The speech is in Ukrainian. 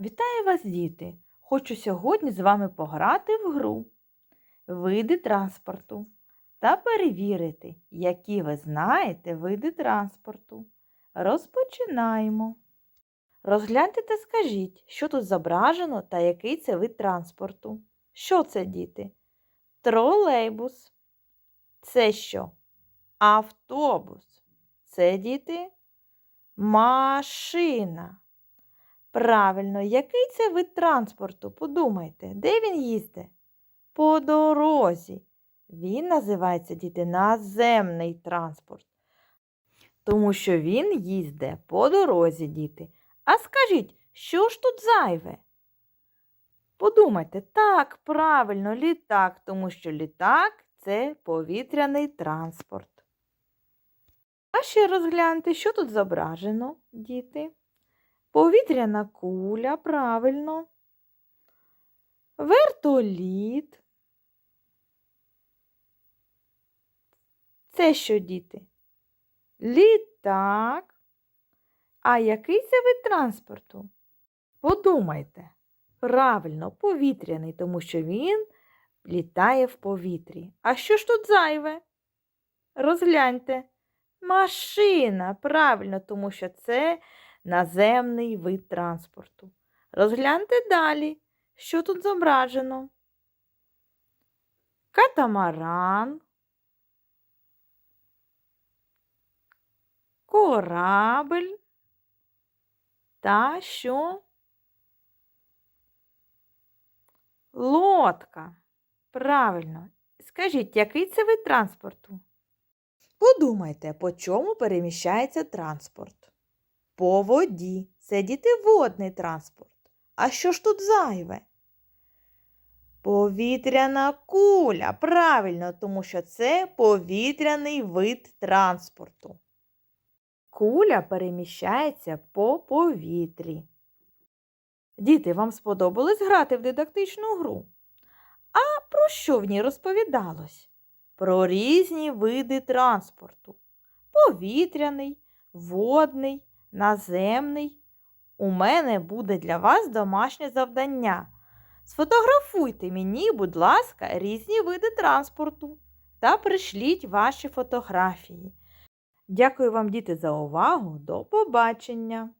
Вітаю вас, діти! Хочу сьогодні з вами пограти в гру види транспорту та перевірити, які ви знаєте види транспорту. Розпочинаємо. Розгляньте та скажіть, що тут зображено та який це вид транспорту. Що це, діти? Тролейбус. Це що? Автобус. Це діти? Машина. Правильно, який це вид транспорту? Подумайте, де він їздить? По дорозі. Він називається діти наземний транспорт. Тому що він їздить по дорозі, діти. А скажіть, що ж тут зайве? Подумайте, так, правильно, літак, тому що літак це повітряний транспорт. А ще розгляньте, що тут зображено, діти. Повітряна куля, правильно. Вертоліт. Це що, діти? Літак. А який це вид транспорту? Подумайте. Правильно, повітряний, тому що він літає в повітрі. А що ж тут зайве? Розгляньте. Машина, правильно, тому що це наземний вид транспорту. Розгляньте далі, що тут зображено. Катамаран, корабль та що? Лодка. Правильно. Скажіть, який це вид транспорту? Подумайте, по чому переміщається транспорт? По воді. Це діти водний транспорт. А що ж тут зайве? Повітряна куля. Правильно, тому що це повітряний вид транспорту. Куля переміщається по повітрі. Діти, вам сподобалось грати в дидактичну гру? А про що в ній розповідалось? Про різні види транспорту. Повітряний, водний, наземний. У мене буде для вас домашнє завдання. Сфотографуйте мені, будь ласка, різні види транспорту та пришліть ваші фотографії. Дякую вам, діти, за увагу. До побачення!